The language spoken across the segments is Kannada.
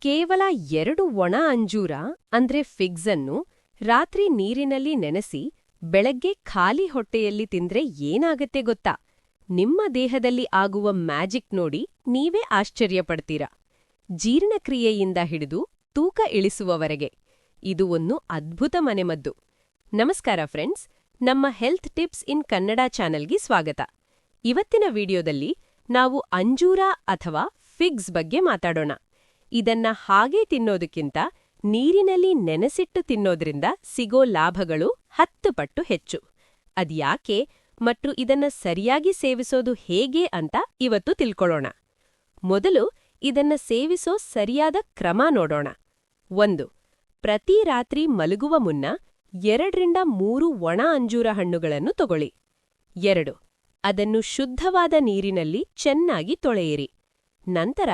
ಕೇವಲ ಎರಡು ಒಣ ಅಂಜೂರ, ಅಂದ್ರೆ ಫಿಗ್ಸ್ ಅನ್ನು ರಾತ್ರಿ ನೀರಿನಲ್ಲಿ ನೆನೆಸಿ, ಬೆಳಗ್ಗೆ ಖಾಲಿ ಹೊಟ್ಟೆಯಲ್ಲಿ ತಿಂದ್ರೆ ಏನಾಗತ್ತೆ ಗೊತ್ತಾ? ನಿಮ್ಮ ದೇಹದಲ್ಲಿ ಆಗುವ ಮ್ಯಾಜಿಕ್ ನೋಡಿ ನೀವೇ ಆಶ್ಚರ್ಯಪಡ್ತೀರಾ. ಜೀರ್ಣಕ್ರಿಯೆಯಿಂದ ಹಿಡಿದು ತೂಕ ಇಳಿಸುವವರೆಗೆ. ಇದು ಒಂದು ಅದ್ಭುತ ಮನೆಮದ್ದು. ನಮಸ್ಕಾರ ಫ್ರೆಂಡ್ಸ್, ನಮ್ಮ ಹೆಲ್ತ್ ಟಿಪ್ಸ್ ಇನ್ ಕನ್ನಡ ಚಾನೆಲ್ಗೆ ಸ್ವಾಗತ. ಇವತ್ತಿನ ವಿಡಿಯೋದಲ್ಲಿ ನಾವು ಅಂಜೂರ ಅಥವಾ ಫಿಗ್ಸ್ ಬಗ್ಗೆ ಮಾತಾಡೋಣ. ಇದನ್ನ ಹಾಗೆ ತಿನ್ನೋದಕ್ಕಿಂತ ನೀರಿನಲ್ಲಿ ನೆನೆಸಿಟ್ಟು ತಿನ್ನೋದ್ರಿಂದ ಸಿಗೋ ಲಾಭಗಳು ಹತ್ತು ಪಟ್ಟು ಹೆಚ್ಚು. ಅದ್ಯಾಕೆ ಮತ್ತು ಇದನ್ನ ಸರಿಯಾಗಿ ಸೇವಿಸೋದು ಹೇಗೆ ಅಂತ ಇವತ್ತು ತಿಳ್ಕೊಳ್ಳೋಣ. ಮೊದಲು ಇದನ್ನ ಸೇವಿಸೋ ಸರಿಯಾದ ಕ್ರಮ ನೋಡೋಣ. ಒಂದು, ಪ್ರತಿ ರಾತ್ರಿ ಮಲಗುವ ಮುನ್ನ ಎರಡರಿಂದ ಮೂರು ಒಣ ಅಂಜೂರ ಹಣ್ಣುಗಳನ್ನು ತಗೊಳ್ಳಿ. ಎರಡು, ಅದನ್ನು ಶುದ್ಧವಾದ ನೀರಿನಲ್ಲಿ ಚೆನ್ನಾಗಿ ತೊಳೆಯಿರಿ. ನಂತರ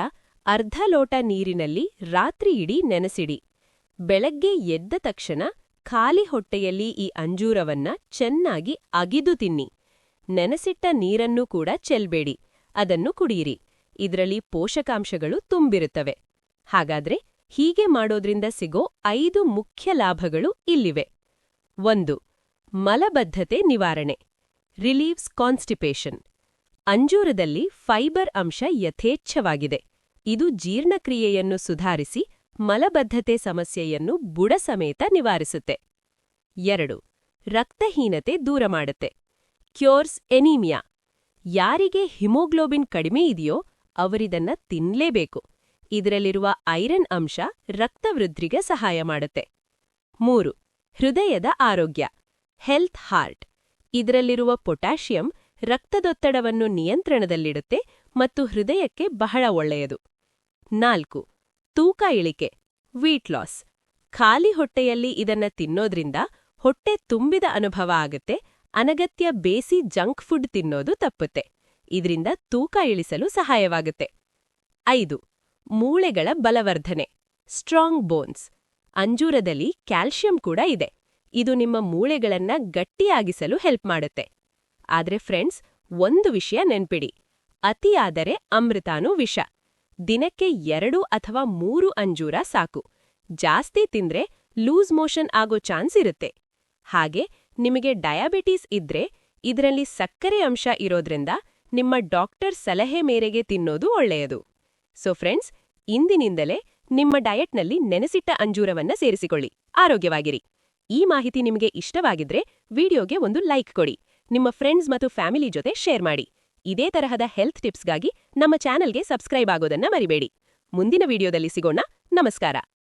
ಅರ್ಧ ಲೋಟ ನೀರಿನಲ್ಲಿ ರಾತ್ರಿಯಿಡೀ ನೆನೆಸಿಡಿ. ಬೆಳಗ್ಗೆ ಎದ್ದ ತಕ್ಷಣ ಖಾಲಿ ಹೊಟ್ಟೆಯಲ್ಲಿ ಈ ಅಂಜೂರವನ್ನ ಚೆನ್ನಾಗಿ ಅಗಿದು ತಿನ್ನಿ. ನೆನೆಸಿಟ್ಟ ನೀರನ್ನು ಕೂಡ ಚೆಲ್ಬೇಡಿ. ಅದನ್ನು ಕುಡಿಯಿರಿ ಇದರಲ್ಲಿ ಪೋಷಕಾಂಶಗಳು ತುಂಬಿರುತ್ತವೆ. ಹಾಗಾದ್ರೆ ಹೀಗೆ ಮಾಡೋದ್ರಿಂದ ಸಿಗೋ ಐದು ಮುಖ್ಯ ಲಾಭಗಳು ಇಲ್ಲಿವೆ. ಒಂದು, ಮಲಬದ್ಧತೆ ನಿವಾರಣೆ. Relieves constipation. ಅಂಜೂರದಲ್ಲಿ ಫೈಬರ್ ಅಂಶ ಯಥೇಚ್ಛವಾಗಿದೆ. ಇದು ಜೀರ್ಣಕ್ರಿಯೆಯನ್ನು ಸುಧಾರಿಸಿ ಮಲಬದ್ಧತೆ ಸಮಸ್ಯೆಯನ್ನು ಬುಡ ಸಮೇತ ನಿವಾರಿಸುತ್ತೆ. ಎರಡು, ರಕ್ತಹೀನತೆ ದೂರ ಮಾಡುತ್ತೆ. Cures anaemia. ಯಾರಿಗೆ ಹಿಮೋಗ್ಲೋಬಿನ್ ಕಡಿಮೆ ಇದೆಯೋ ಅವರಿದನ್ನ ತಿನ್ಲೇಬೇಕು. ಇದರಲ್ಲಿರುವ ಐರನ್ ಅಂಶ ರಕ್ತವೃದ್ಧಿಗೆ ಸಹಾಯ ಮಾಡುತ್ತೆ. ಮೂರು, ಹೃದಯದ ಆರೋಗ್ಯ. Health heart. ಇದರಲ್ಲಿರುವ ಪೊಟ್ಯಾಷಿಯಂ ರಕ್ತದೊತ್ತಡವನ್ನು ನಿಯಂತ್ರಣದಲ್ಲಿಡುತ್ತೆ ಮತ್ತು ಹೃದಯಕ್ಕೆ ಬಹಳ ಒಳ್ಳೆಯದು. ನಾಲ್ಕು. ತೂಕ ಇಳಿಕೆ. ವೀಟ್ ಲಾಸ್ ಖಾಲಿ ಹೊಟ್ಟೆಯಲ್ಲಿ ಇದನ್ನ ತಿನ್ನೋದ್ರಿಂದ ಹೊಟ್ಟೆ ತುಂಬಿದ ಅನುಭವ ಆಗುತ್ತೆ, ಅನಗತ್ಯ ಬೇಸಿ ಜಂಕ್ ಫುಡ್ ತಿನ್ನೋದು ತಪ್ಪುತ್ತೆ. ಇದರಿಂದ ತೂಕ ಇಳಿಸಲು ಸಹಾಯವಾಗುತ್ತೆ. ಐದು. ಮೂಳೆಗಳ ಬಲವರ್ಧನೆ. ಸ್ಟ್ರಾಂಗ್ ಬೋನ್ಸ್ ಅಂಜೂರದಲ್ಲಿ ಕ್ಯಾಲ್ಶಿಯಂ ಕೂಡ ಇದೆ. ಇದು ನಿಮ್ಮ ಮೂಳೆಗಳನ್ನ ಗಟ್ಟಿಯಾಗಿಸಲು ಹೆಲ್ಪ್ ಮಾಡುತ್ತೆ. ಆದ್ರೆ ಫ್ರೆಂಡ್ಸ್ ಒಂದು ವಿಷಯ ನೆನ್ಪಿಡಿ. ಅತಿಯಾದರೆ ಅಮೃತಾನು ವಿಷ. ದಿನಕ್ಕೆ ಎರಡು ಅಥವಾ ಮೂರು ಅಂಜೂರ ಸಾಕು. ಜಾಸ್ತಿ ತಿಂದ್ರೆ ಲೂಸ್ ಮೋಷನ್ ಆಗೋ ಚಾನ್ಸ್ ಇರುತ್ತೆ. ಹಾಗೆ ನಿಮಗೆ ಡಯಾಬಿಟೀಸ್ ಇದ್ರೆ ಇದರಲ್ಲಿ ಸಕ್ಕರೆ ಅಂಶ ಇರೋದ್ರಿಂದ ನಿಮ್ಮ ಡಾಕ್ಟರ್ ಸಲಹೆ ಮೇರೆಗೆ ತಿನ್ನೋದು ಒಳ್ಳೆಯದು. ಸೊ ಫ್ರೆಂಡ್ಸ್ ಇಂದಿನಿಂದಲೇ ನಿಮ್ಮ ಡಯಟ್ನಲ್ಲಿ ನೆನೆಸಿಟ್ಟ ಅಂಜೂರವನ್ನ ಸೇರಿಸಿಕೊಳ್ಳಿ. ಆರೋಗ್ಯವಾಗಿರಿ. ಈ ಮಾಹಿತಿ ನಿಮಗೆ ಇಷ್ಟವಾಗಿದ್ರೆ ವಿಡಿಯೋಗೆ ಒಂದು ಲೈಕ್ ಕೊಡಿ. ನಿಮ್ಮ ಫ್ರೆಂಡ್ಸ್ ಮತ್ತು ಫ್ಯಾಮಿಲಿ ಜೊತೆ ಶೇರ್ ಮಾಡಿ. ಇದೇ ತರಹದ ಹೆಲ್ತ್ ಟಿಪ್ಸ್ಗಾಗಿ ನಮ್ಮ ಚಾನೆಲ್ಗೆ ಸಬ್ಸ್ಕ್ರೈಬ್ ಆಗೋದನ್ನ ಮರಿಬೇಡಿ. ಮುಂದಿನ ವಿಡಿಯೋದಲ್ಲಿ ಸಿಗೋಣ. ನಮಸ್ಕಾರ.